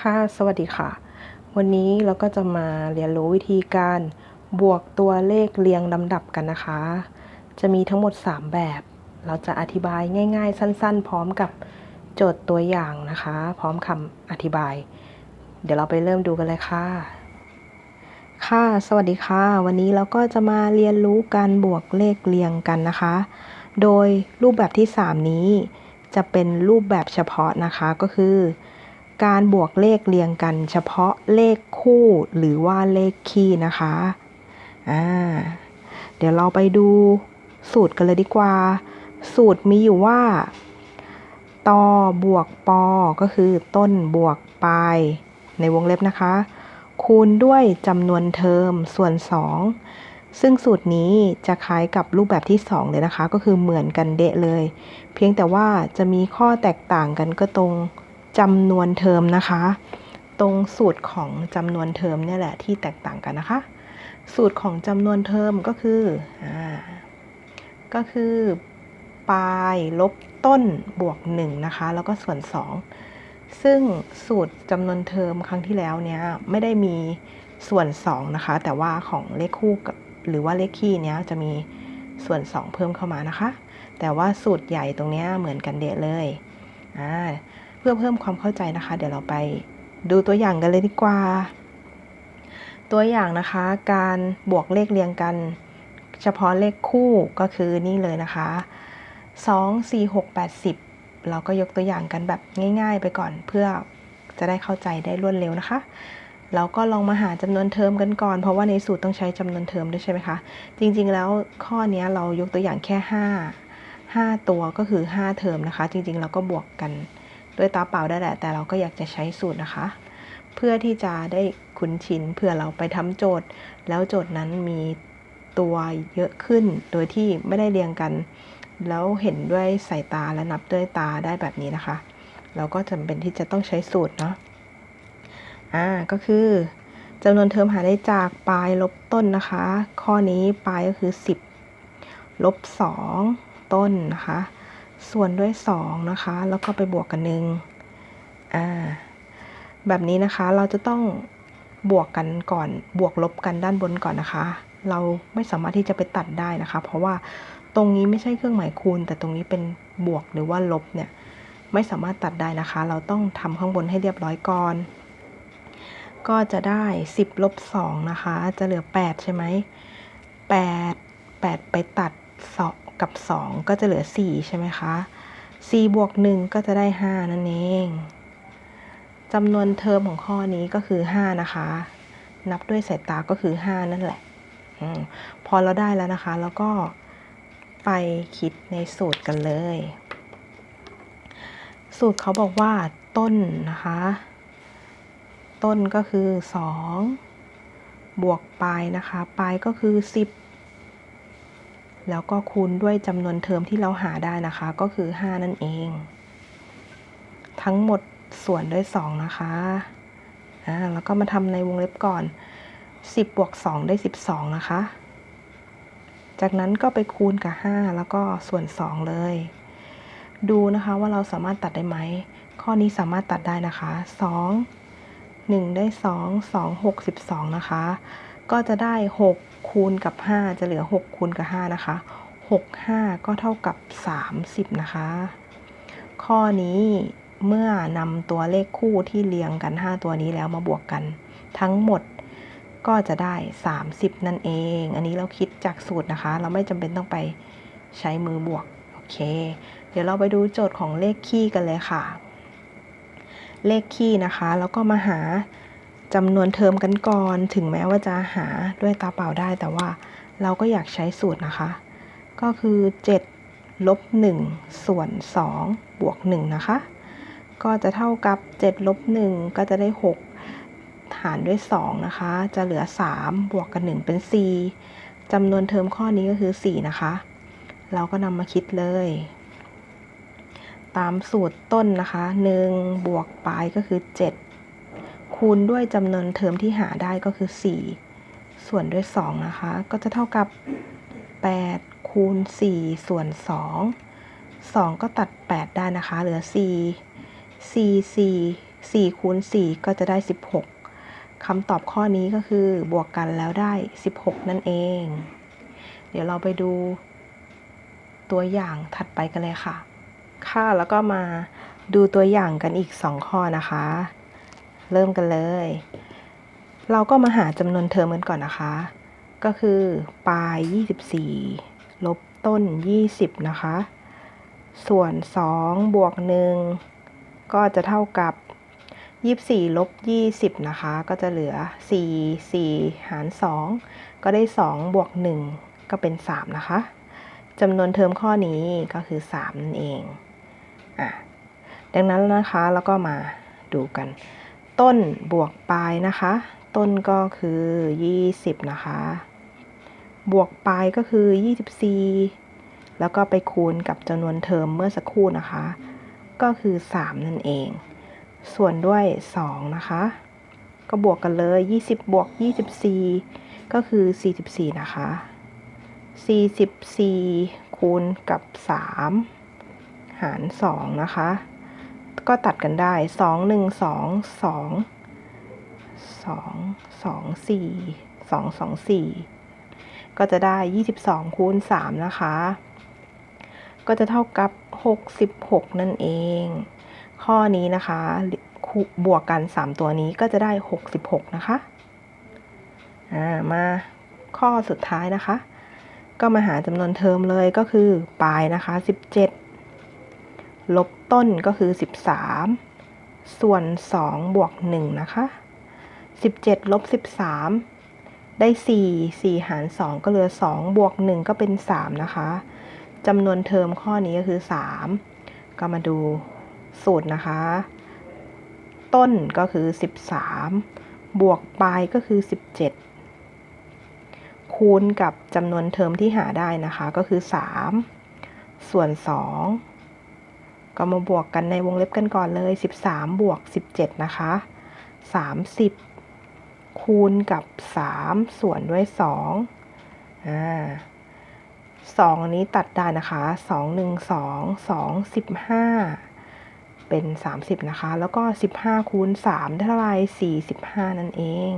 ค่ะ สวัสดีค่ะ วันนี้เราก็จะมาเรียนรู้วิธีการบวกตัวเลขเรียงลำดับกันนะคะ จะมีทั้งหมด 3 แบบ เราจะอธิบายง่าย ๆ สั้น ๆ พร้อมกับโจทย์ตัวอย่างนะคะ พร้อมคำอธิบาย เดี๋ยวเราไปเริ่มดูกันเลยค่ะ ค่ะ สวัสดีค่ะ วันนี้เราก็จะมาเรียนรู้การบวกเลขเรียงกันนะคะ โดยรูปแบบที่ 3 นี้จะเป็นรูปแบบเฉพาะนะคะก็คือ การบวกเลขเรียงกัน เฉพาะเลขคู่หรือว่าเลขคี่นะคะอ่าเดี๋ยวเราไปดูสูตรกันเลยดีกว่า สูตรมีอยู่ว่าตอบวกปอก็คือต้นบวกปลายในวงเล็บนะคะ คูณด้วยจำนวนเทอมส่วน 2 ซึ่งสูตรนี้จะคล้ายกับรูปแบบที่ 2 เลยนะคะ ก็คือเหมือนกันเดะเลย เพียงแต่ว่าจะมีข้อแตกต่างกันก็ตรง จำนวนเทอมนะคะ ตรงสูตรของจำนวนเทอมเนี่ยแหละที่แตกต่างกันนะคะ สูตรของจำนวนเทอมก็คืออ่าก็คือปลายลบต้นบวก1นะคะ แล้วก็ส่วน 2 ซึ่งสูตรจำนวนเทอมครั้งที่แล้วเนี้ยไม่ได้มีส่วน 2 นะคะ แต่ว่าของเลขคู่กับหรือว่าเลขคี่เนี้ยจะมีส่วน 2 เพิ่มเข้ามานะคะ แต่ว่าสูตรใหญ่ตรงเนี้ยเหมือนกันเดะเลยอ่า เพื่อเพิ่มความเข้าใจนะคะ เดี๋ยวเราไปดูตัวอย่างกันเลยดีกว่า ตัวอย่างนะคะ การบวกเลขเรียงกัน เฉพาะเลขคู่ก็คือนี่เลยนะคะ2 4 6 8 10 เราก็ยกตัวอย่างกันแบบง่าย ๆ ไปก่อนเพื่อจะได้เข้าใจได้รวดเร็วนะคะเราก็ลองมาหาจำนวนเทอมกันก่อน เพราะว่าในสูตรต้องใช้จำนวนเทอมด้วยใช่ไหมคะ จริงๆแล้วข้อนี้เรายกตัวอย่างแค่ 5 5 ตัวก็คือ 5 เทอมนะคะ จริงๆ เราก็บวกกัน ด้วยตาเปล่าได้แหละ แต่เราก็อยากจะใช้สูตรนะคะ เพื่อที่จะได้คุ้นชินเพื่อเราไปทำโจทย์ แล้วโจทย์นั้นมีตัวเยอะขึ้น โดยที่ไม่ได้เรียงกัน แล้วเห็นด้วยสายตาและนับด้วยตาได้แบบนี้นะคะ เราก็จำเป็นที่จะต้องใช้สูตรเนาะอ่าก็คือจำนวนเทอมหาได้จากปลายลบต้นนะคะ ข้อนี้ปลายก็คือ 10 ลบ 2 ต้นนะคะ ส่วนด้วย 2 นะคะ แล้วก็ไปบวกกันหนึ่งอ่าแบบนี้นะคะเราจะต้องบวกกันก่อนบวกลบกันด้านบนก่อนนะคะ เราไม่สามารถที่จะไปตัดได้นะคะ เพราะว่าตรงนี้ไม่ใช่เครื่องหมายคูณ แต่ตรงนี้เป็นบวกหรือว่าลบเนี่ยไม่สามารถตัดได้นะคะ เราต้องทำข้างบนให้เรียบร้อยก่อน ก็จะได้ 10ลบ2นะคะ จะเหลือ 8 ใช่ไหม8 8 ไปตัด กับ 2 ก็จะเหลือ 4 ใช่ไหมคะ4บวก1ก็จะได้ 5 นั่นเองจำนวนเทอมของข้อนี้ก็คือ 5 นะคะ นับด้วยสายตาก็คือ 5 นั่นแหละอพอเราได้แล้วนะคะ แล้วก็ไปคิดในสูตรกันเลย สูตรเขาบอกว่าต้นนะคะ ต้นก็คือ 2 บวกปลายนะคะ ปลายก็คือ 10 แล้วก็คูณด้วยจำนวนเทอมที่เราหาได้นะคะ ก็คือ 5 นั่นเอง ทั้งหมดส่วนด้วย 2 นะคะอ่าแล้วก็มาทำในวงเล็บก่อน 10บวก2ได้ 12 นะคะ จากนั้นก็ไปคูณกับ 5 แล้วก็ส่วน 2 เลย ดูนะคะว่าเราสามารถตัดได้ไหม ข้อนี้สามารถตัดได้นะคะ 2 1 ได้ 2 2 6 12 นะคะ ก็จะได้ 6 คูณกับ 5 จะเหลือ 6 คูณกับ 5 นะคะ 6 5 ก็เท่ากับ 30 นะคะ ข้อนี้เมื่อนำตัวเลขคู่ที่เรียงกัน 5 ตัวนี้แล้วมาบวกกัน ทั้งหมดก็จะได้ 30 นั่นเอง อันนี้เราคิดจากสูตรนะคะ เราไม่จำเป็นต้องไปใช้มือบวก โอเค เดี๋ยวเราไปดูโจทย์ของเลขคี่กันเลยค่ะ เลขคี่นะคะ แล้วก็มาหา จำนวนเทอมกันก่อน ถึงแม้ว่าจะหาด้วยตาเปล่าได้ แต่ว่าเราก็อยากใช้สูตรนะคะ ก็คือ 7 ลบ 1 ส่วน 2 บวก 1 นะคะ ก็จะเท่ากับ 7 ลบ 1 ก็จะได้ 6 หารด้วย 2 นะคะ จะเหลือ 3 บวกกัน1เป็น 4จำนวนเทอมข้อนี้ก็คือ 4 นะคะ เราก็นำมาคิดเลยตามสูตรต้นนะคะ 1 บวกปลายก็คือ 7 คูณด้วยจำนวนเทอมที่หาได้ก็คือ 4 ส่วนด้วย 2 นะคะ ก็จะเท่ากับ 8 คูณ 4 ส่วน 2 2 ก็ตัด 8 ได้นะคะ เหลือ 4 4 4 4 คูณ 4 ก็จะได้ 16 คำตอบข้อนี้ก็คือบวกกันแล้วได้ 16 นั่นเอง เดี๋ยวเราไปดูตัวอย่างถัดไปกันเลยค่ะ ค่ะ แล้วก็มาดูตัวอย่างกันอีก 2 ข้อนะคะ เริ่มกันเลย เราก็มาหาจำนวนเทอมกันก่อนนะคะ ก็คือปลาย 24 ลบต้น 20 นะคะ ส่วน 2 บวก 1 ก็จะเท่ากับ 24 ลบ 20 นะคะ ก็จะเหลือ 4 4 หาร 2 ก็ได้ 2 บวก 1 ก็เป็น 3 นะคะจำนวนเทอมข้อนี้ก็คือ 3 นั่นเองอะดังนั้นนะคะแล้วก็มาดูกัน ต้นบวกปลายนะคะ ต้นก็คือ 20 นะคะ บวกปลายก็คือ 24 แล้วก็ไปคูณกับจำนวนเทอมเมื่อสักครู่นะคะ ก็คือ 3 นั่นเอง ส่วนด้วย 2 นะคะ ก็บวกกันเลย 20 บวก 24 ก็คือ 44 นะคะ 44 คูณกับ 3 หาร 2 นะคะ ก็ตัดกันได้2 1 2 2 2 2 4 2 2 4ก็จะได้22คูณ3นะคะ ก็จะเท่ากับ66นั่นเอง ข้อนี้นะคะบวกกัน3ตัวนี้ก็จะได้66นะคะอ่ามาข้อสุดท้ายนะคะ ก็มาหาจำนวนเทอมเลยก็คือปลายนะคะ17 ลบต้นก็คือ 13 ส่วน 2 บวก 1 นะคะ 17 ลบ 13 ได้ 4 4 หาร 2 ก็เหลือ 2 บวก 1 ก็เป็น 3 นะคะจำนวนเทอมข้อนี้ก็คือ 3 ก็มาดูสูตรนะคะ ต้นก็คือ 13 บวกปลายก็คือ 17 คูณกับจำนวนเทอมที่หาได้นะคะก็คือ 3 ส่วน 2 ก็มาบวกกันในวงเล็บกันก่อนเลย 13 บวก 17 นะคะ 30 คูณกับ 3 ส่วนด้วย2อ่า2อันนี้ตัดได้นะคะ 2 1 2 2 15 เป็น 30 นะคะ แล้วก็ 15 คูณ 3 ได้เท่าไหร่45 นั่นเอง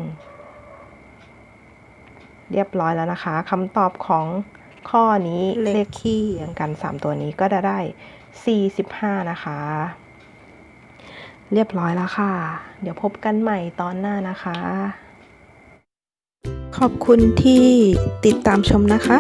เรียบร้อยแล้วนะคะคำตอบของข้อนี้เลขคี่เรียงกัน 3 ตัวนี้ก็จะได้ 45 นะคะ เรียบร้อยแล้วค่ะ เดี๋ยวพบกันใหม่ตอนหน้านะคะ ขอบคุณที่ติดตามชมนะคะ